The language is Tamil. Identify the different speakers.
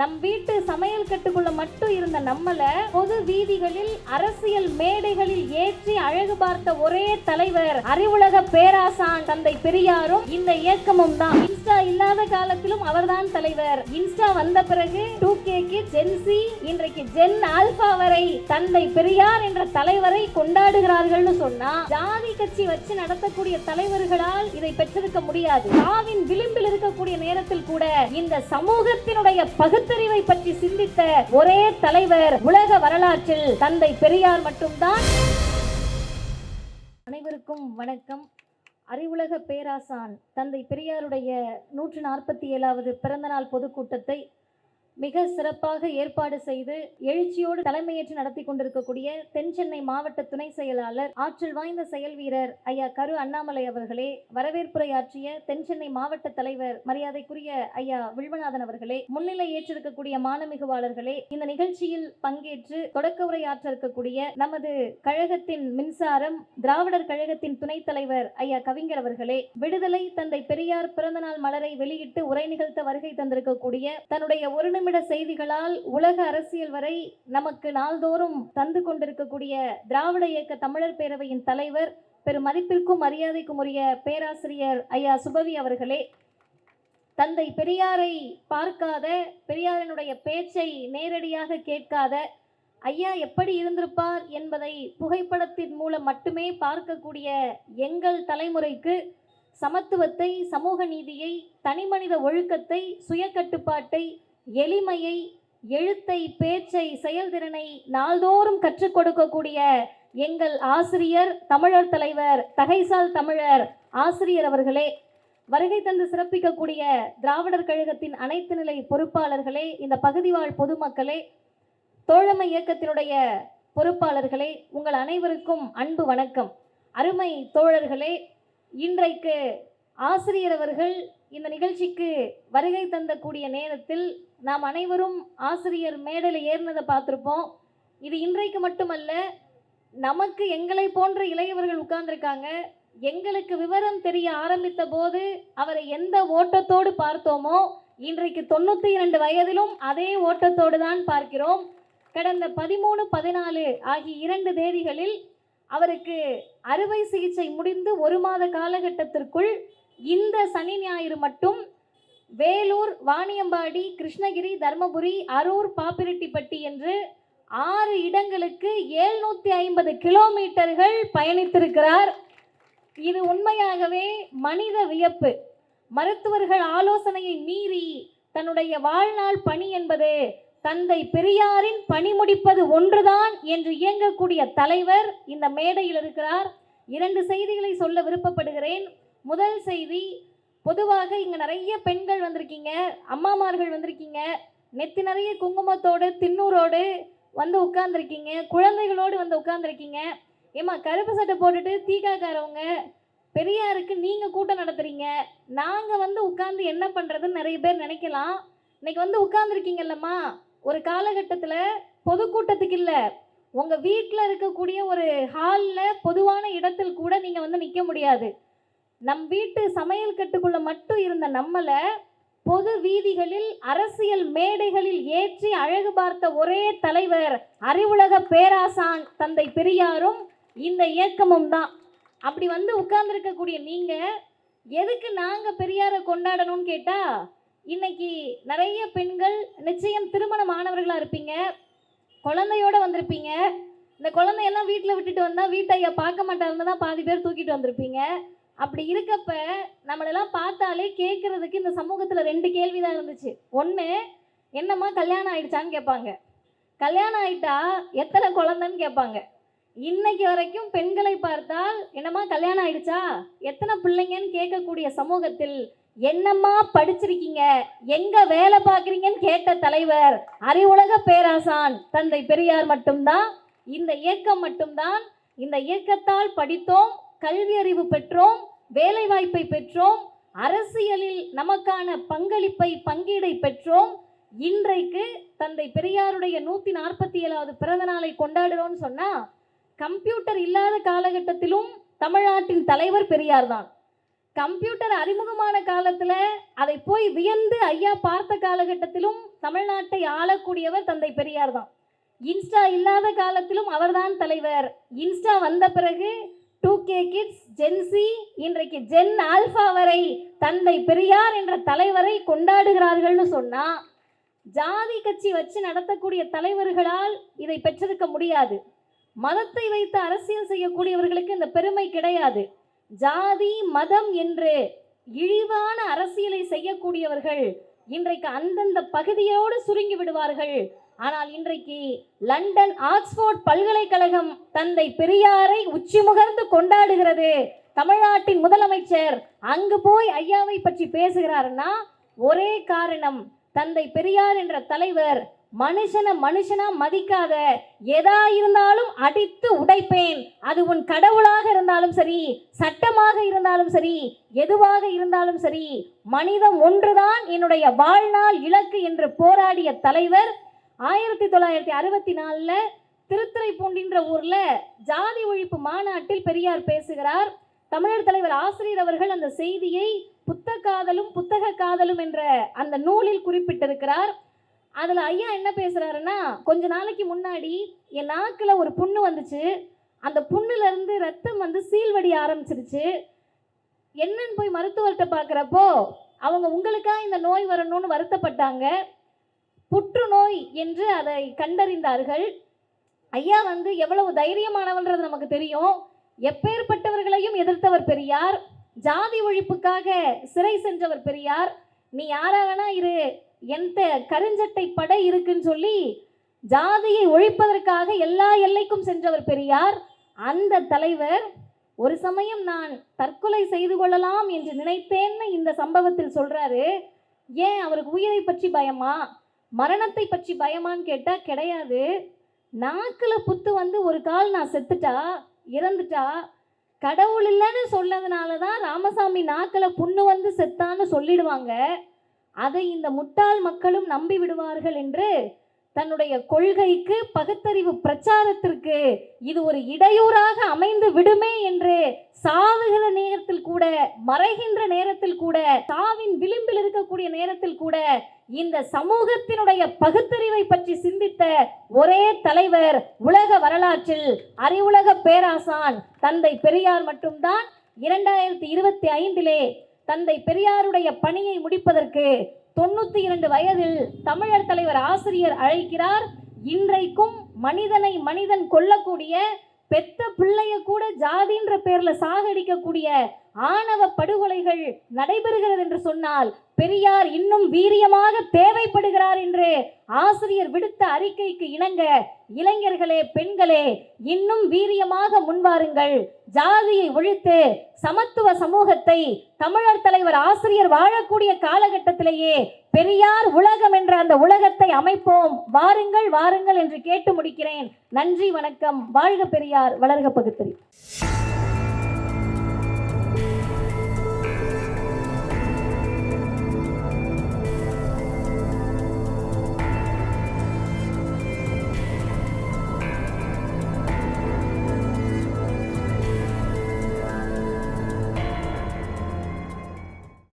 Speaker 1: நம் வீட்டு சமையல் கட்டுக்குள்ள மட்டும் இருந்த நம்மள பொது வீதிகளில் அரசியல் மேடைகளில் ஏற்றி அழகு பார்த்த ஒரே தலைவர் அறிவுலக பேராசான் தந்தை பெரியாரும் இந்த இயக்கமும் தான். இன்ஸ்டா இல்லாத காலத்திலும் அவர்தான் தலைவர். இன்ஸ்டா வந்த பிறகு டூ கேக்கு ஜென்சி இன்றைக்கு ஜென் ஆல்பா தலைவரை தந்தை பெரியார் என்ற தலைவரை கொண்டாடுகிறார்கள்னு சொன்னா ஜாதி கட்சி வச்சு நடத்தக்கூடிய தலைவர்களால் இதை பெற்றிருக்க முடியாது. சாவின் விளிம்பில் இருக்கக்கூடிய நேரத்தில் கூட இந்த சமூகத்தினுடைய பகுத்தறிவை பற்றி சிந்தித்த ஒரே தலைவர் உலக வரலாற்றில் தந்தை பெரியார் மட்டும்தான். அனைவருக்கும் வணக்கம். அறிவுலக பேராசான் தந்தை பெரியாருடைய நூற்று நாற்பத்தி ஏழாவது பிறந்தநாள் பொதுக்கூட்டத்தை மிக சிறப்பாக ஏற்பாடு செய்து எழுச்சியோடு தலைமையேற்று நடத்தி கொண்டிருக்கக்கூடிய தென் சென்னை மாவட்ட துணை செயலாளர் ஆற்றல் வாய்ந்த செயல் வீரர் ஐயா கரு அண்ணாமலை அவர்களே வரவேற்புரையாற்றிய தென் சென்னை மாவட்ட தலைவர் மரியாதைக்குரிய ஐயா வில்வநாதன் அவர்களே முன்னிலை ஏற்றிருக்கக்கூடிய மானமிகுவாளர்களே இந்த நிகழ்ச்சியில் பங்கேற்று தொடக்க உரையாற்ற இருக்கக்கூடிய நமது கழகத்தின் மின்சாரம் திராவிடர் கழகத்தின் துணைத் தலைவர் ஐயா கவிஞர் அவர்களே விடுதலை தந்தை பெரியார் பிறந்தநாள் மலரை வெளியிட்டு உரை நிகழ்த்த வருகை தந்திருக்கக்கூடிய தன்னுடைய ஒரு நிமிட செய்திகளால் உலக அரசியல் வரை நமக்கு நாள்தோறும் தந்து கொண்டிருக்கக்கூடிய திராவிட இயக்க தமிழர் பேரவையின் தலைவர் பெரும் மதிப்பிற்கும் மரியாதைக்கும் உரிய பேராசிரியர் ஐயா சுபவி அவர்களே தந்தை பெரியாரை பார்க்காத பெரியாரினுடைய பேச்சை நேரடியாக கேட்காத ஐயா எப்படி இருந்திருப்பார் என்பதை புகைப்படத்தின் மூலம் மட்டுமே பார்க்கக்கூடிய எங்கள் தலைமுறைக்கு சமத்துவத்தை சமூக நீதியை தனிமனித ஒழுக்கத்தை சுயக்கட்டுப்பாட்டை எளிமையை எழுத்தை பேச்சை செயல்திறனை நாள்தோறும் கற்றுக் கொடுக்கக்கூடிய எங்கள் ஆசிரியர் தமிழர் தலைவர் தகைசால் தமிழர் ஆசிரியர் அவர்களே வருகை தந்து சிறப்பிக்கக்கூடிய திராவிடர் கழகத்தின் அனைத்து நிலை பொறுப்பாளர்களே இந்த பகுதிவாழ் பொதுமக்களே தோழமை இயக்கத்தினுடைய பொறுப்பாளர்களே உங்கள் அனைவருக்கும் அன்பு வணக்கம். அருமை தோழர்களே இன்றைக்கு ஆசிரியர் அவர்கள் இந்த நிகழ்ச்சிக்கு வருகை தந்தக்கூடிய நேரத்தில் நாம் அனைவரும் ஆசிரியர் மேடையில் ஏறினதை பார்த்துருப்போம். இது இன்றைக்கு மட்டுமல்ல நமக்கு எங்களை போன்ற இளையவர்கள் உட்கார்ந்துருக்காங்க. எங்களுக்கு விவரம் தெரிய ஆரம்பித்த போது அவரை எந்த ஓட்டத்தோடு பார்த்தோமோ இன்றைக்கு தொண்ணூற்றி இரண்டு வயதிலும் அதே ஓட்டத்தோடு தான் பார்க்கிறோம். கடந்த பதிமூணு பதினாலு ஆகிய இரண்டு தேதிகளில் அவருக்கு அறுவை சிகிச்சை முடிந்து ஒரு மாத காலகட்டத்திற்குள் இந்த சனி ஞாயிறு மட்டும் வேலூர் வாணியம்பாடி கிருஷ்ணகிரி தர்மபுரி அரூர் பாப்பிரெட்டிப்பட்டி என்று ஆறு இடங்களுக்கு ஏழ்நூத்தி ஐம்பது கிலோமீட்டர்கள் பயணித்திருக்கிறார். இது உண்மையாகவே மனித வியப்பு. மருத்துவர்கள் ஆலோசனையை மீறி தன்னுடைய வாழ்நாள் பணி என்பது தந்தை பெரியாரின் பணி முடிப்பது ஒன்றுதான் என்று இயங்கக்கூடிய தலைவர் இந்த மேடையில் இருக்கிறார். இரண்டு செய்திகளை சொல்ல விருப்பப்படுகிறேன். முதல் செய்தி பொதுவாக இங்கே நிறைய பெண்கள் வந்திருக்கீங்க அம்மாமார்கள் வந்திருக்கீங்க நெத்தி நிறைய குங்குமத்தோடு தின்னூரோடு வந்து உட்காந்துருக்கீங்க குழந்தைகளோடு வந்து உட்காந்துருக்கீங்க ஏம்மா கருப்பு சட்டை போட்டுட்டு தீகாக்காரவங்க பெரியாருக்கு நீங்கள் கூட்டம் நடத்துகிறீங்க நாங்கள் வந்து உட்காந்து என்ன பண்ணுறதுன்னு நிறைய பேர் நினைக்கலாம். இன்றைக்கி வந்து உட்காந்துருக்கீங்கல்லம்மா ஒரு காலகட்டத்தில் பொதுக்கூட்டத்துக்கு இல்லை உங்கள் வீட்டில் இருக்கக்கூடிய ஒரு ஹாலில் பொதுவான இடத்தில் கூட நீங்கள் வந்து நிற்க முடியாது. நம் வீட்டு சமையல் கட்டுக்குள்ள மட்டும் இருந்த நம்மளை பொது வீதிகளில் அரசியல் மேடைகளில் ஏற்றி அழகு பார்த்த ஒரே தலைவர் அறிவுலக பேராசான் தந்தை பெரியாரும் இந்த இயக்கமும் தான். அப்படி வந்து உட்கார்ந்துருக்கக்கூடிய நீங்கள் எதுக்கு நாங்கள் பெரியாரை கொண்டாடணும்னு கேட்டால் இன்னைக்கு நிறைய பெண்கள் நிச்சயம் திருமணமானவர்களாக இருப்பீங்க குழந்தையோட வந்திருப்பீங்க. இந்த குழந்தையெல்லாம் வீட்டில் விட்டுட்டு வந்தால் வீட்டையா பார்க்க மாட்டாருன்னு தான் பாதி பேர் தூக்கிட்டு வந்திருப்பீங்க. அப்படி இருக்கப்ப நம்மளெல்லாம் பார்த்தாலே கேட்குறதுக்கு இந்த சமூகத்தில் ரெண்டு கேள்வி தான் இருந்துச்சு. ஒன்று என்னம்மா கல்யாணம் ஆயிடுச்சான்னு கேட்பாங்க. கல்யாணம் ஆயிட்டா எத்தனை குழந்தைன்னு கேட்பாங்க. இன்னைக்கு வரைக்கும் பெண்களை பார்த்தால் என்னம்மா கல்யாணம் ஆயிடுச்சா? எத்தனை பிள்ளைங்கன்னு கேட்கக்கூடிய சமூகத்தில் என்னம்மா படிச்சிருக்கீங்க? எங்க வேலை பார்க்குறீங்கன்னு கேட்ட தலைவர் அறிவுலக பேராசான் தந்தை பெரியார் மட்டும்தான். இந்த இயக்கம் மட்டும்தான். இந்த இயக்கத்தால் படித்தோம் கல்வி அறிவு பெற்றோம் வேலை வாய்ப்பை பெற்றோம் அரசியலில் நமக்கான பங்களிப்பை பங்கீடை பெற்றோம். இன்றைக்கு தந்தை பெரியாருடைய நூற்றி நாற்பத்தி ஏழாவது பிறந்த நாளை கொண்டாடுறோம்னு சொன்னால் கம்ப்யூட்டர் இல்லாத காலகட்டத்திலும் தமிழ்நாட்டின் தலைவர் பெரியார் தான். கம்ப்யூட்டர் அறிமுகமான காலத்துல அதை போய் வியந்து ஐயா பார்த்த காலகட்டத்திலும் தமிழ்நாட்டை ஆளக்கூடியவர் தந்தை பெரியார் தான். இன்ஸ்டா இல்லாத காலத்திலும் அவர்தான் தலைவர். இன்ஸ்டா வந்த பிறகு two K kids gen Z இன்றைக்கு ஜென் ஆல்ஃபா வரை தந்தை பெரியார் என்ற தலைவரை கொண்டாடுகிறார்கள்னு சொன்னால் ஜாதி கட்சி வச்சு நடத்தக்கூடிய தலைவர்களால் இதை பெற்றிருக்க முடியாது. மதத்தை வைத்து அரசியல் செய்யக்கூடியவர்களுக்கு இந்த பெருமை கிடையாது. ஜாதி மதம் என்று இழிவான அரசியலை செய்யக்கூடியவர்கள் இன்றைக்கு அந்தந்த பகுதியோடு சுருங்கி விடுவார்கள். ஆனால் இன்றைக்கு லண்டன் ஆக்ஸ்போர்ட் பல்கலைக்கழகம் தந்தை பெரியாரை உச்சி முகர்ந்து கொண்டாடுகிறது. தமிழ்நாட்டின் முதலமைச்சர் அங்கு போய் ஐயாவை பற்றி பேசுகிறாருன்னா ஒரே காரணம் தந்தை பெரியார் என்ற தலைவர் மனுஷனை மனுஷனா மதிக்காத எதா இருந்தாலும் அடித்து உடைப்பேன். அது உன் கடவுளாக இருந்தாலும் சரி சட்டமாக இருந்தாலும் சரி எதுவாக இருந்தாலும் சரி மனிதம் ஒன்றுதான் என்னுடைய வாழ்நாள் இலக்கு என்று போராடிய தலைவர் ஆயிரத்தி தொள்ளாயிரத்தி அறுபத்தி நாலில் திருத்துறைப்பூண்டின்ற ஊரில் ஜாதி ஒழிப்பு மாநாட்டில் பெரியார் பேசுகிறார். தமிழர் தலைவர் ஆசிரியர் அவர்கள் அந்த செய்தியை புத்த காதலும் புத்தக காதலும் என்ற அந்த நூலில் குறிப்பிட்டிருக்கிறார். அதில் ஐயா என்ன பேசுகிறாருன்னா கொஞ்ச நாளைக்கு முன்னாடி என் நாக்கில் ஒரு புண்ணு வந்துச்சு. அந்த புண்ணுலேருந்து ரத்தம் வந்து சீல்வடி ஆரம்பிச்சிருச்சு. என்னன்னு போய் மருத்துவர்கிட்ட பார்க்குறப்போ அவங்க உங்களுக்கா இந்த நோய் வரணும்னு வருத்தப்பட்டாங்க. புற்றுநோய் என்று அதை கண்டறிந்தார்கள். ஐயா வந்து எவ்வளவு தைரியமானவன்றது நமக்கு தெரியும். எப்பேற்பட்டவர்களையும் எதிர்த்தவர் பெரியார். ஜாதி ஒழிப்புக்காக சிறை சென்றவர் பெரியார். நீ யாரா வேணா இரு. எந்த கருஞ்சட்டை படை இருக்குன்னு சொல்லி ஜாதியை ஒழிப்பதற்காக எல்லா எல்லைக்கும் சென்றவர் பெரியார். அந்த தலைவர் ஒரு சமயம் நான் தற்கொலை செய்து கொள்ளலாம் என்று நினைத்தேன்னு இந்த சம்பவத்தில் சொல்றாரு. ஏன் அவருக்கு உயிரை பற்றி பயமா? மரணத்தை பற்றி பயமான்னு கேட்டால் கிடையாது. நாக்கில் புத்து வந்து ஒரு கால் நான் செத்துட்டா இறந்துட்டா கடவுள் இல்லைன்னு சொன்னதுனால தான் ராமசாமி நாக்கில் புண்ணு வந்து செத்தான்னு சொல்லிடுவாங்க. அதை இந்த முட்டாள் மக்களும் நம்பி விடுவார்கள் என்று தன்னுடைய கொள்கைக்கு பகுத்தறிவு பிரச்சாரத்திற்கு இது ஒரு இடையூறாக அமைந்து விடுமே என்று சாவுகிற நேரத்தில் கூட மறைகின்ற நேரத்தில் கூட சாவின் விளிம்பில் இருக்கக்கூடிய நேரத்தில் கூட இந்த சமூகத்தினுடைய பகுத்தறிவை பற்றி சிந்தித்த ஒரே தலைவர் உலக வரலாற்றில் அறிவுலக பேராசான் தந்தை பெரியார் மட்டும்தான் இரண்டாயிரத்தி இருபத்தி ஐந்திலே தந்தை பெரியாருடைய பணியை முடிப்பதற்கு தொண்ணூத்தி இரண்டு வயதில் தமிழர் தலைவர் ஆசிரியர் அழைக்கிறார். இன்றைக்கும் மனிதனை மனிதன் கொல்லக்கூடிய பெத்த பிள்ளைய கூட ஜாதின்ற பேர்ல சாகடிக்கக்கூடிய ஆணவ படுகொலைகள் நடைபெறுகிறது என்று சொன்னால் பெரியார் இன்னும் வீரியமாக தேவைப்படுகிறார் என்று ஆசிரியர் விடுத்த அறிக்கைக்கு இணங்க இளைஞர்களே பெண்களே இன்னும் வீரியமாக முன்வாருங்கள். ஜாதியை ஒழித்து சமத்துவ சமூகத்தை தமிழர் தலைவர் ஆசிரியர் வாழக்கூடிய காலகட்டத்திலேயே பெரியார் உலகம் என்ற அந்த உலகத்தை அமைப்போம். வாருங்கள் வாருங்கள் என்று கேட்டு முடிக்கிறேன். நன்றி வணக்கம். வாழ்க பெரியார். வளர்க பகுத்தறி.